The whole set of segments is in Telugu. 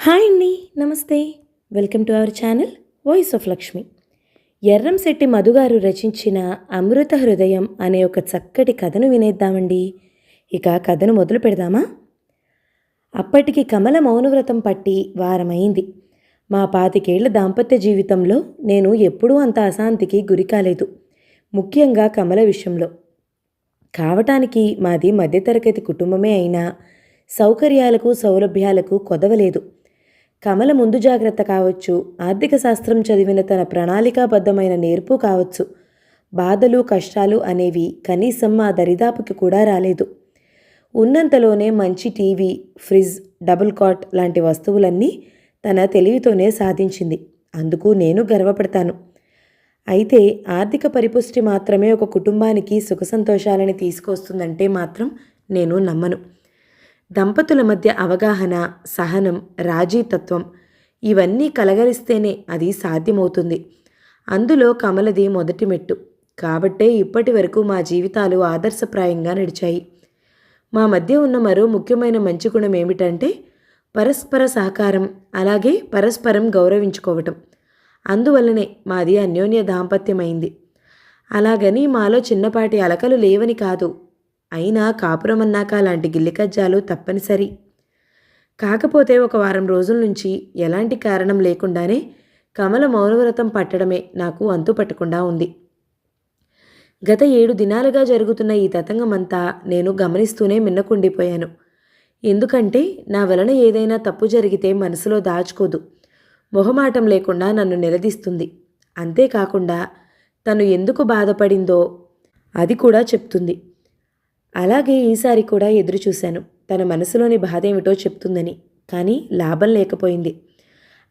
హాయ్ అండి నమస్తే. Welcome to our channel voice of Lakshmi. Erramsetti మధుగారు రచించిన అమృత హృదయం అనే ఒక చక్కటి కథను వినేద్దామండి. ఇక కథను మొదలు పెడదామా? అప్పటికి కమల మౌనవ్రతం పట్టి వారమైంది. మా పాతికేళ్ళ దాంపత్య జీవితంలో నేను ఎప్పుడూ అంత అశాంతికి గురి కాలేదు ముఖ్యంగా కమల విషయంలో. కావటానికి మాది మధ్యతరగతి కుటుంబమే అయినా సౌకర్యాలకు సౌలభ్యాలకు కొదవలేదు. కమల ముందు జాగ్రత్త కావచ్చు ఆర్థిక శాస్త్రం చదివిన తన ప్రణాళికాబద్ధమైన నేర్పు కావచ్చు. బాధలు కష్టాలు అనేవి కనీసం మా దరిదాపుకి కూడా రాలేదు. ఉన్నంతలోనే మంచి టీవీ ఫ్రిడ్జ్ డబుల్ కాట్ లాంటి వస్తువులన్నీ తన తెలివితోనే సాధించింది. అందుకు నేను గర్వపడతాను. అయితే ఆర్థిక పరిపుష్టి మాత్రమే ఒక కుటుంబానికి సుఖ సంతోషాలని తీసుకొస్తుందంటే మాత్రం నేను నమ్మను. దంపతుల మధ్య అవగాహన సహనం రాజీతత్వం ఇవన్నీ కలగలిస్తేనే అది సాధ్యమవుతుంది. అందులో కమలది మొదటి మెట్టు. కాబట్టే ఇప్పటి వరకు మా జీవితాలు ఆదర్శప్రాయంగా నడిచాయి. మా మధ్య ఉన్న మరో ముఖ్యమైన మంచి గుణం ఏమిటంటే పరస్పర సహకారం అలాగే పరస్పరం గౌరవించుకోవటం. అందువల్లనే మాది అన్యోన్య దాంపత్యమైంది. అలాగని మాలో చిన్నపాటి అలకలు లేవని కాదు అయినా కాపురమన్నాక లాంటి గిల్లికజ్జాలు తప్పనిసరి. కాకపోతే ఒక వారం రోజుల నుంచి ఎలాంటి కారణం లేకుండానే కమల మౌనవ్రతం పట్టడమే నాకు అంతు పట్టకుండా ఉంది. గత ఏడు దినాలుగా జరుగుతున్న ఈ తతంగమంతా నేను గమనిస్తూనే మిన్నకుండిపోయాను. ఎందుకంటే నా వలన ఏదైనా తప్పు జరిగితే మనసులో దాచుకోదు. మొహమాటం లేకుండా నన్ను నిలదీస్తుంది. అంతేకాకుండా తను ఎందుకు బాధపడిందో అది కూడా చెప్తుంది. అలాగే ఈసారి కూడా ఎదురు చూశాను. తన మనసులోని బాధ ఏమిటో చెప్తుందని కానీ లాభం లేకపోయింది.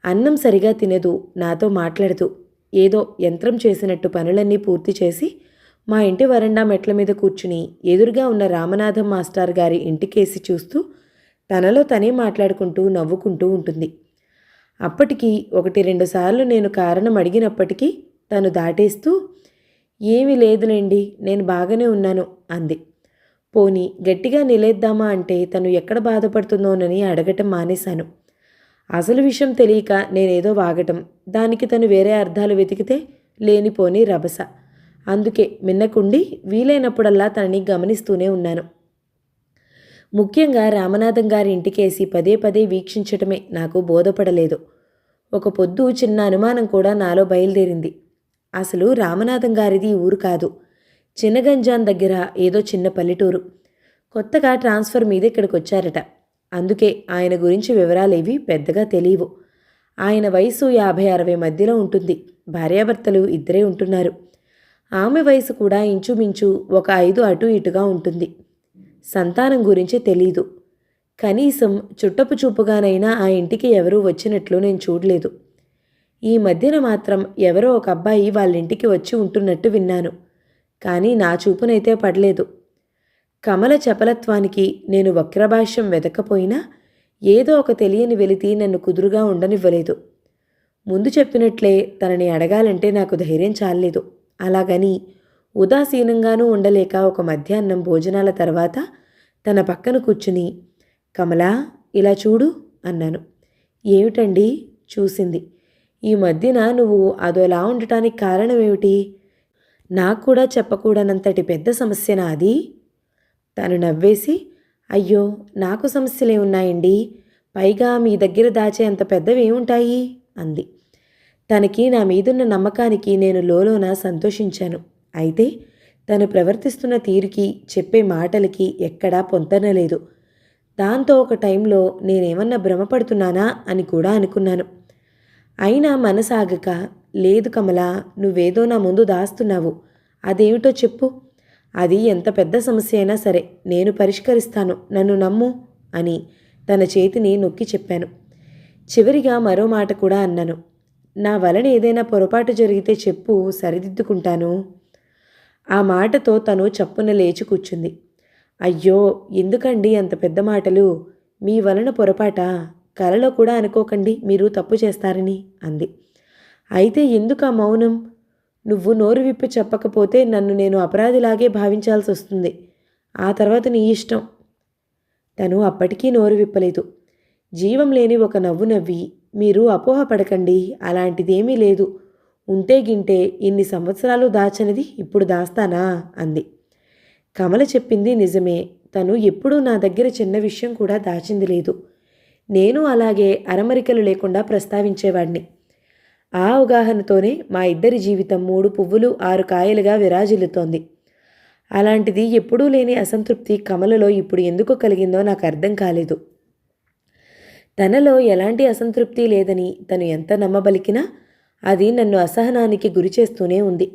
అన్నం సరిగా తినదు నాతో మాట్లాడదు. ఏదో యంత్రం చేసినట్టు పనులన్నీ పూర్తి చేసి మా ఇంటి వరండా మెట్ల మీద కూర్చుని ఎదురుగా ఉన్న రామనాథం మాస్టర్ గారి ఇంటికేసి చూస్తూ తనలో తనే మాట్లాడుకుంటూ నవ్వుకుంటూ ఉంటుంది. అప్పటికి ఒకటి రెండు సార్లు నేను కారణం అడిగినప్పటికీ తను దాటేస్తూ ఏమీ లేదులేండి నేను బాగానే ఉన్నాను అంది. పోని గట్టిగా నిలేద్దామా అంటే తను ఎక్కడ బాధపడుతుందోనని అడగటం మానేశాను. అసలు విషయం తెలియక నేనేదో వాగటం. దానికి తను వేరే అర్థాలు వెతికితే లేనిపోని రభస. అందుకే మిన్నకుండి వీలైనప్పుడల్లా తనని గమనిస్తూనే ఉన్నాను. ముఖ్యంగా రామనాథం గారి ఇంటికేసి పదే పదే వీక్షించటమే నాకు బోధపడలేదు. ఒక పొద్దు చిన్న అనుమానం కూడా నాలో బయలుదేరింది. అసలు రామనాథం గారిది ఊరు కాదు. చిన్నగంజాన్ దగ్గర ఏదో చిన్న పల్లెటూరు. కొత్తగా ట్రాన్స్ఫర్ మీద ఇక్కడికి వచ్చారట అందుకే ఆయన గురించి వివరాలేవి పెద్దగా తెలియవు. ఆయన వయసు యాభై అరవై మధ్యలో ఉంటుంది. భార్యాభర్తలు ఇద్దరే ఉంటున్నారు. ఆమె వయసు కూడా ఇంచుమించు ఒక ఐదు అటు ఇటుగా ఉంటుంది. సంతానం గురించి తెలీదు. కనీసం చుట్టపు చూపుగానైనా ఆ ఇంటికి ఎవరూ వచ్చినట్లు నేను చూడలేదు. ఈ మధ్యన మాత్రం ఎవరో ఒక అబ్బాయి వాళ్ళ ఇంటికి వచ్చి ఉంటున్నట్టు విన్నాను. కానీ నా చూపునైతే పడలేదు. కమల చపలత్వానికి నేను వక్రభాష్యం వెతకపోయినా ఏదో ఒక తెలియని వెలితి నన్ను కుదురుగా ఉండనివ్వలేదు. ముందు చెప్పినట్లే తనని అడగాలంటే నాకు ధైర్యం చాలలేదు. అలాగని ఉదాసీనంగానూ ఉండలేక ఒక మధ్యాహ్నం భోజనాల తర్వాత తన పక్కన కూర్చుని కమలా ఇలా చూడు అన్నాను. ఏమిటండి? చూసింది. ఈ మధ్యన నువ్వు అదోలా ఉండటానికి కారణం ఏమిటి నాకు కూడా చెప్పకూడనంతటి పెద్ద సమస్య అది తను నవ్వేసి అయ్యో నాకు సమస్యలే ఉన్నాయండి. పైగా మీ దగ్గర దాచే అంత పెద్దవేముంటాయి అంది. తనకి నా మీదున్న నమ్మకానికి నేను లోలోన సంతోషించాను. అయితే తను ప్రవర్తిస్తున్న తీరుకి చెప్పే మాటలకి ఎక్కడా పొంతనలేదు దాంతో ఒక టైంలో నేనేమన్నా భ్రమపడుతున్నానా అని కూడా అనుకున్నాను. అయినా మనసాగక లేదు కమలా నువ్వేదో నా ముందు దాస్తున్నావు. అదేమిటో చెప్పు. అది ఎంత పెద్ద సమస్య అయినా సరే నేను పరిష్కరిస్తాను నన్ను నమ్ము అని తన చేతిని నొక్కి చెప్పాను. చివరిగా మరో మాట కూడా అన్నాను. నా వలన ఏదైనా పొరపాటు జరిగితే చెప్పు సరిదిద్దుకుంటాను. ఆ మాటతో తను చప్పున లేచి కూర్చుంది. అయ్యో ఎందుకండి అంత పెద్ద మాటలు? మీ వలన పొరపాట? కలలో కూడా అనుకోకండి మీరు తప్పు చేస్తారని అంది. అయితే ఎందుకు ఆ మౌనం? నువ్వు నోరు విప్పి చెప్పకపోతే నన్ను నేను అపరాధిలాగే భావించాల్సి వస్తుంది. ఆ తర్వాత నీ ఇష్టం. తను అప్పటికీ నోరు విప్పలేదు. జీవం లేని ఒక నవ్వు నవ్వి మీరు అపోహ పడకండి అలాంటిదేమీ లేదు. ఉంటే గింటే ఇన్ని సంవత్సరాలు దాచనిది ఇప్పుడు దాస్తానా? అంది. కమల చెప్పింది నిజమే. తను ఎప్పుడూ నా దగ్గర చిన్న విషయం కూడా దాచింది లేదు. నేను అలాగే అరమరికలు లేకుండా ప్రస్తావించేవాడిని. ఆ అవగాహనతోనే మా ఇద్దరి జీవితం మూడు పువ్వులు ఆరు కాయలుగా విరాజిల్లుతోంది. అలాంటిది ఎప్పుడూ లేని అసంతృప్తి కమలలో ఇప్పుడు ఎందుకు కలిగిందో నాకు అర్థం కాలేదు. తనలో ఎలాంటి అసంతృప్తి లేదని తను ఎంత నమ్మబలికినా అది నన్ను అసహనానికి గురి చేస్తూనే ఉంది.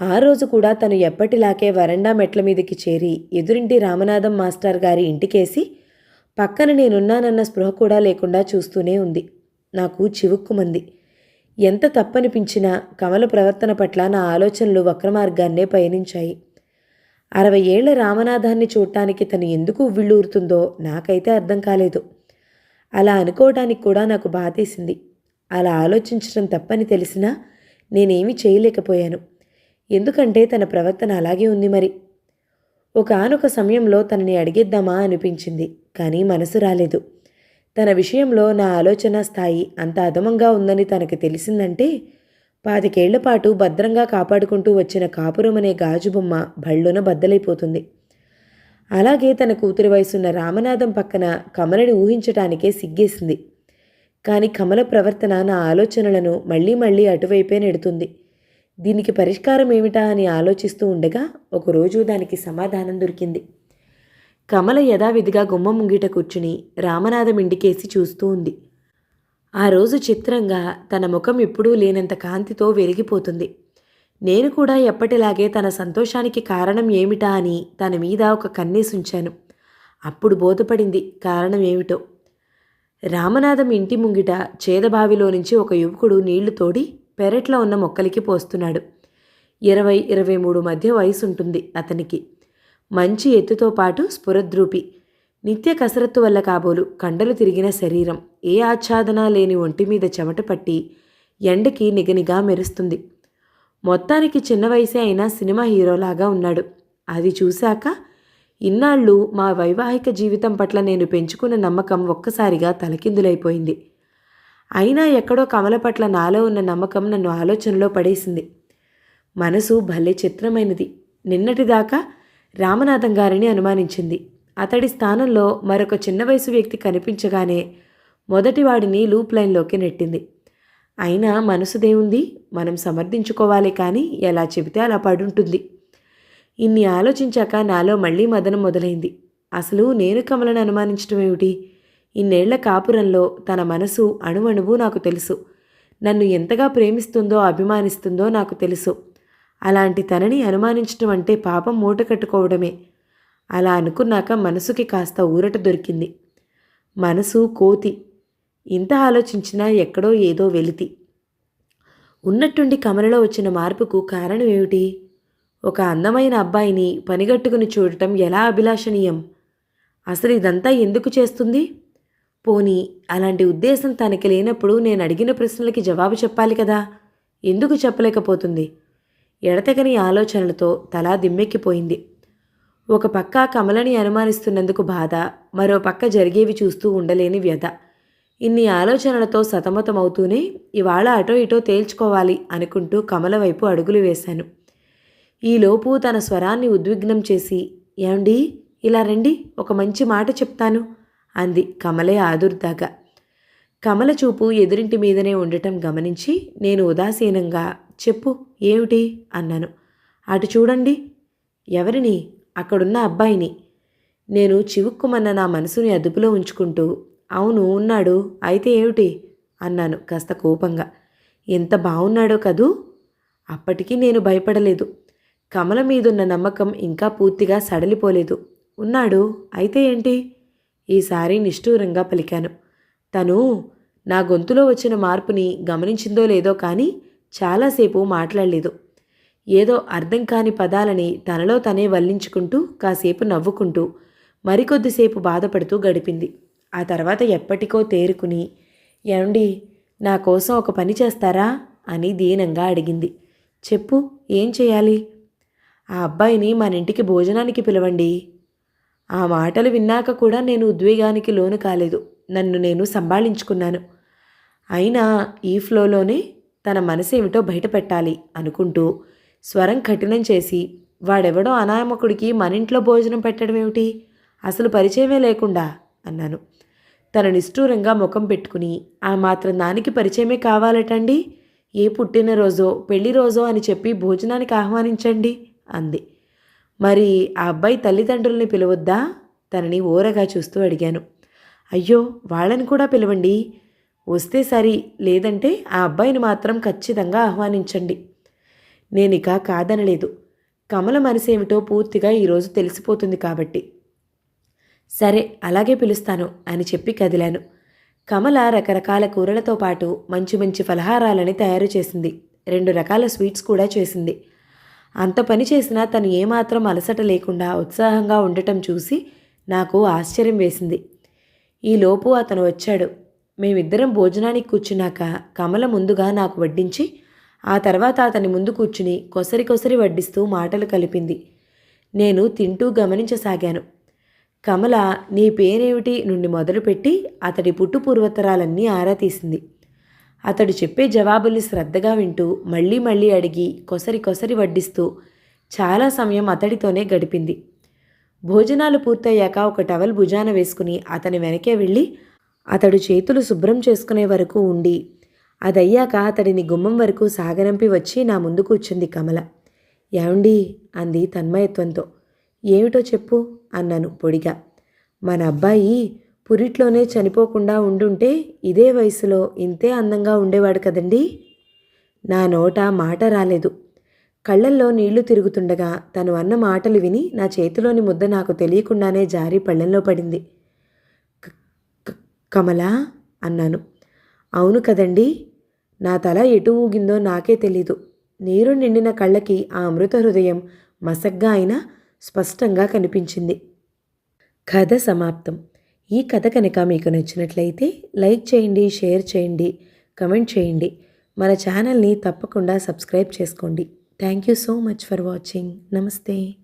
ఆ రోజు కూడా తను ఎప్పటిలాగే వరండా మెట్ల మీదకి చేరి ఎదురింటి రామనాథం మాస్టర్ గారి ఇంటికేసి పక్కన నేనున్నానన్న స్పృహ కూడా లేకుండా చూస్తూనే ఉంది. నాకు చివుక్కుమంది. ఎంత తప్పనిపించినా కమల ప్రవర్తన పట్ల నా ఆలోచనలు వక్రమార్గాన్నే పయనించాయి. అరవై ఏళ్ళ రామనాథాన్ని చూడటానికి తను ఎందుకు ఉవ్విళ్ళూరుతుందో నాకైతే అర్థం కాలేదు. అలా అనుకోవడానికి కూడా నాకు బాధేసింది. అలా ఆలోచించడం తప్పని తెలిసినా నేనేమీ చేయలేకపోయాను. ఎందుకంటే తన ప్రవర్తన అలాగే ఉంది మరి. ఒకనొక సమయంలో తనని అడిగేద్దామా అనిపించింది కానీ మనసు రాలేదు. తన విషయంలో నా ఆలోచన స్థాయి అంత అధమంగా ఉందని తనకు తెలిసిందంటే పాతికేళ్ళ పాటు భద్రంగా కాపాడుకుంటూ వచ్చిన కాపురం అనే గాజు బొమ్మ బళ్ళున బద్దలైపోతుంది. అలాగే తన కూతురి వయసున్న రామనాథం పక్కన కమలని ఊహించటానికే సిగ్గేసింది. కానీ కమల ప్రవర్తన నా ఆలోచనలను మళ్ళీ మళ్ళీ అటువైపే నెడుతుంది. దీనికి పరిష్కారం ఏమిటా అని ఆలోచిస్తూ ఉండగా ఒకరోజు దానికి సమాధానం దొరికింది. కమల యథావిధిగా గుమ్మ ముంగిట కూర్చుని రామనాథం ఇంటికేసి చూస్తూ ఉంది. ఆ రోజు చిత్రంగా తన ముఖం ఎప్పుడూ లేనంత కాంతితో వెలిగిపోతుంది. నేను కూడా ఎప్పటిలాగే తన సంతోషానికి కారణం ఏమిటా అని తన మీద ఒక కన్నేసుంచాను అప్పుడు బోధపడింది కారణం ఏమిటో. రామనాథం ఇంటి ముంగిట చేదబావిలో నుంచి ఒక యువకుడు నీళ్ళు తోడి పెరట్లో ఉన్న మొక్కలకి పోస్తున్నాడు. ఇరవై ఇరవై మూడు మధ్య వయసు ఉంటుంది అతనికి. మంచి ఎత్తుతో పాటు స్ఫురద్రూపి. నిత్య కసరత్తు వల్ల కాబోలు కండలు తిరిగిన శరీరం. ఏ ఆచ్ఛాదన లేని ఒంటి మీద చెమట పట్టి ఎండకి నిగనిగా మెరుస్తుంది. మొత్తానికి చిన్న వయసే అయినా సినిమా హీరోలాగా ఉన్నాడు. అది చూశాక ఇన్నాళ్ళు మా వైవాహిక జీవితం పట్ల నేను పెంచుకున్న నమ్మకం ఒక్కసారిగా తలకిందులైపోయింది. అయినా ఎక్కడో కమల పట్ల నాలో ఉన్న నమ్మకం నన్ను ఆలోచనలో పడేసింది. మనసు భలే చిత్రమైనది. నిన్నటిదాకా రామనాథం గారిని అనుమానించింది. అతడి స్థానంలో మరొక చిన్న వయసు వ్యక్తి కనిపించగానే మొదటివాడిని లూప్ లైన్లోకి నెట్టింది. అయినా మనసుదేముంది మనం సమర్థించుకోవాలి కానీ ఎలా చెబితే అలా పడుంటుంది. ఇన్ని ఆలోచించాక నాలో మళ్ళీ మదనం మొదలైంది. అసలు నేను కమలను అనుమానించడం ఏమిటి ఇన్నేళ్ళ కాపురంలో తన మనసు అణువణువు నాకు తెలుసు. నన్ను ఎంతగా ప్రేమిస్తుందో అభిమానిస్తుందో నాకు తెలుసు. అలాంటి తనని అనుమానించడం అంటే పాపం మూట కట్టుకోవడమే. అలా అనుకున్నాక మనసుకి కాస్త ఊరట దొరికింది. మనసు కోతి. ఇంత ఆలోచించినా ఎక్కడో ఏదో వెలితి. ఉన్నట్టుండి కమలలో వచ్చిన మార్పుకు కారణం ఏమిటి ఒక అందమైన అబ్బాయిని పనిగట్టుకుని చూడటం ఎలా అభిలాషణీయం? అసలు ఇదంతా ఎందుకు చేస్తుంది? పోనీ అలాంటి ఉద్దేశం తనకి లేనప్పుడు నేను అడిగిన ప్రశ్నలకి జవాబు చెప్పాలి కదా? ఎందుకు చెప్పలేకపోతుంది? ఎడతెగని ఆలోచనలతో తలా దిమ్మెక్కిపోయింది. ఒక పక్క కమలని అనుమానిస్తున్నందుకు బాధ మరో పక్క జరిగేవి చూస్తూ ఉండలేని వ్యధ. ఇన్ని ఆలోచనలతో సతమతమవుతూనే ఇవాళ అటో ఇటో తేల్చుకోవాలి అనుకుంటూ కమల వైపు అడుగులు వేశాను. ఈలోపు తన స్వరాన్ని ఉద్విగ్నం చేసి ఏమండి ఇలా రండి ఒక మంచి మాట చెప్తాను అంది కమలే ఆదుర్దాగా. కమల చూపు ఎదురింటి మీదనే ఉండటం గమనించి నేను ఉదాసీనంగా చెప్పు ఏమిటి? అన్నాను. అటు చూడండి. ఎవరిని? అక్కడున్న అబ్బాయిని. నేను చివుక్కుమన్న నా మనసుని అదుపులో ఉంచుకుంటూ అవును ఉన్నాడు. అయితే ఏమిటి? అన్నాను కాస్త కోపంగా. ఎంత బాగున్నాడో కదూ? అప్పటికీ నేను భయపడలేదు. కమల మీదున్న నమ్మకం ఇంకా పూర్తిగా సడలిపోలేదు. ఉన్నాడు. అయితే ఏంటి? ఈసారి నిష్ఠూరంగా పలికాను. తను నా గొంతులో వచ్చిన మార్పుని గమనించిందో లేదో కానీ చాలాసేపు మాట్లాడలేదు. ఏదో అర్థం కాని పదాలని తనలో తనే వల్లించుకుంటూ కాసేపు నవ్వుకుంటూ మరికొద్దిసేపు బాధపడుతూ గడిపింది. ఆ తర్వాత ఎప్పటికో తేరుకుని ఏమండి నా కోసం ఒక పని చేస్తారా? అని దీనంగా అడిగింది. చెప్పు ఏం చేయాలి? ఆ అబ్బాయిని మన ఇంటికి భోజనానికి పిలవండి. ఆ మాటలు విన్నాక కూడా నేను ఉద్వేగానికి లోను కాలేదు. నన్ను నేను సంభాళించుకున్నాను. అయినా ఈ ఫ్లోలోనే తన మనసు ఏమిటో బయట పెట్టాలి అనుకుంటూ స్వరం కఠినం చేసి వాడెవడో అనాయమకుడికి మన ఇంట్లో భోజనం పెట్టడం ఏమిటి అసలు పరిచయమే లేకుండా అన్నాను. తన నిష్ఠూరంగా ముఖం పెట్టుకుని ఆ మాత్రం దానికి పరిచయమే కావాలటండి? ఏ పుట్టినరోజో పెళ్ళి రోజో అని చెప్పి భోజనానికి ఆహ్వానించండి అంది. మరి ఆ అబ్బాయి తల్లిదండ్రుల్ని పిలవద్దా? తనని ఓరగా చూస్తూ అడిగాను. అయ్యో వాళ్ళని కూడా పిలవండి? వస్తే సరి లేదంటే ఆ అబ్బాయిని మాత్రం ఖచ్చితంగా ఆహ్వానించండి. నేనిక కాదనలేదు. కమల మనసేమిటో పూర్తిగా ఈరోజు తెలిసిపోతుంది కాబట్టి. సరే అలాగే పిలుస్తాను అని చెప్పి కదిలాను. కమల రకరకాల కూరలతో పాటు మంచి మంచి ఫలహారాలని తయారు చేసింది. రెండు రకాల స్వీట్స్ కూడా చేసింది. అంత పని చేసినా తను ఏమాత్రం అలసట లేకుండా ఉత్సాహంగా ఉండటం చూసి నాకు ఆశ్చర్యం వేసింది. ఈలోపు అతను వచ్చాడు. మేమిద్దరం భోజనానికి కూర్చున్నాక కమల ముందుగా నాకు వడ్డించి ఆ తర్వాత అతని ముందు కూర్చుని కొసరి కొసరి వడ్డిస్తూ మాటలు కలిపింది. నేను తింటూ గమనించసాగాను. కమల నీ పేరేమిటి నుండి మొదలుపెట్టి అతడి పుట్టు పూర్వతరాలన్నీ ఆరా తీసింది. అతడు చెప్పే జవాబుల్ని శ్రద్ధగా వింటూ మళ్ళీ మళ్ళీ అడిగి కొసరి కొసరి వడ్డిస్తూ చాలా సమయం అతడితోనే గడిపింది. భోజనాలు పూర్తయ్యాక ఒక టవల్ భుజాన వేసుకుని అతని వెనకే వెళ్ళి అతడు చేతులు శుభ్రం చేసుకునే వరకు ఉండి అదయ్యాక అతడిని గుమ్మం వరకు సాగనంపి వచ్చి నా ముందు కూర్చుంది కమల. ఏమండి? అంది తన్మయత్వంతో. ఏమిటో చెప్పు అన్నాను పొడిగా. మన అబ్బాయి పురిట్లోనే చనిపోకుండా ఉండుంటే ఇదే వయసులో ఇంతే అందంగా ఉండేవాడు కదండి? నా నోట మాట రాలేదు. కళ్ళల్లో నీళ్ళు తిరుగుతుండగా తను అన్న మాటలు విని నా చేతిలోని ముద్ద నాకు తెలియకుండానే జారి పళ్ళెంలో పడింది. కమలా అన్నాను. అవును కదండి నా తల ఎటు ఊగిందో నాకే తెలీదు. నీరు నిండిన కళ్ళకి ఆ అమృత హృదయం మసగ్గా అయినా స్పష్టంగా కనిపించింది. కథ సమాప్తం. ఈ కథ కనుక మీకు నచ్చినట్లయితే లైక్ చేయండి షేర్ చేయండి కమెంట్ చేయండి. మన ఛానల్ని తప్పకుండా సబ్స్క్రైబ్ చేసుకోండి. Thank you so much for watching. నమస్తే.